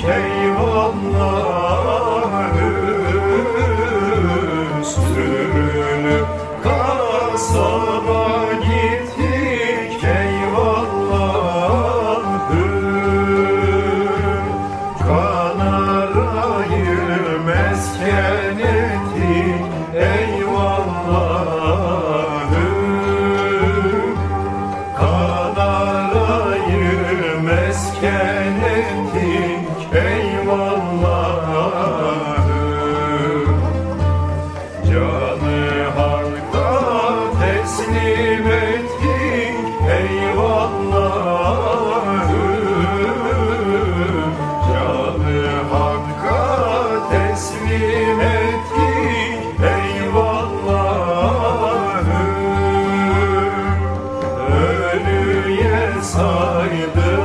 gittik Ölüye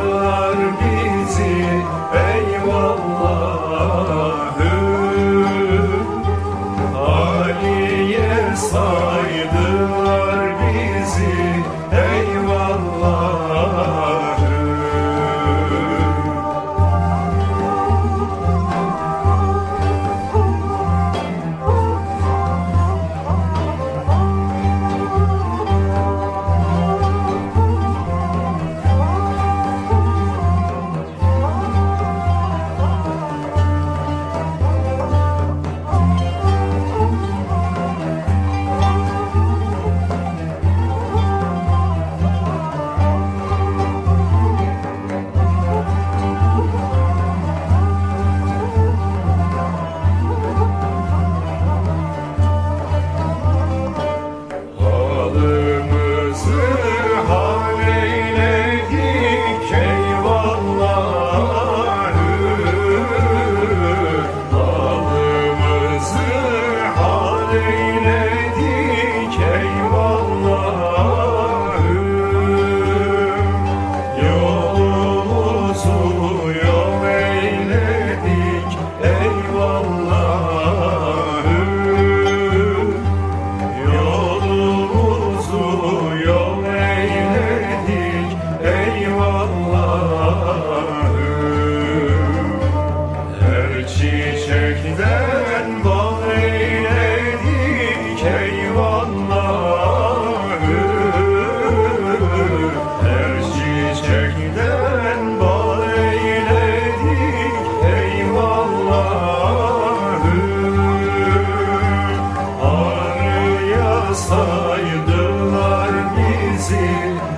Arıya saydılar bizi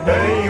eyvallahım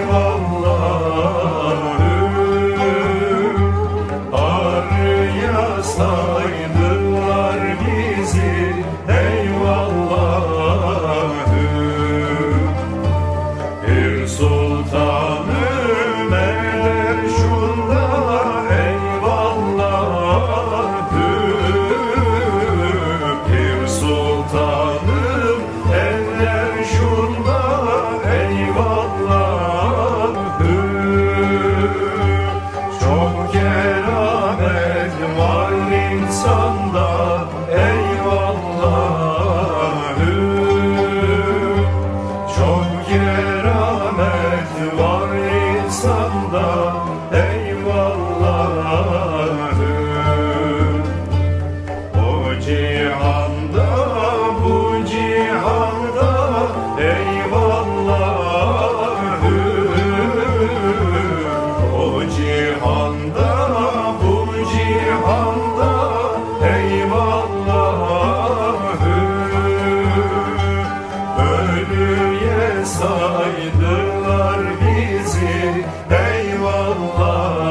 ölüye saydılar bizi. Eyvallah.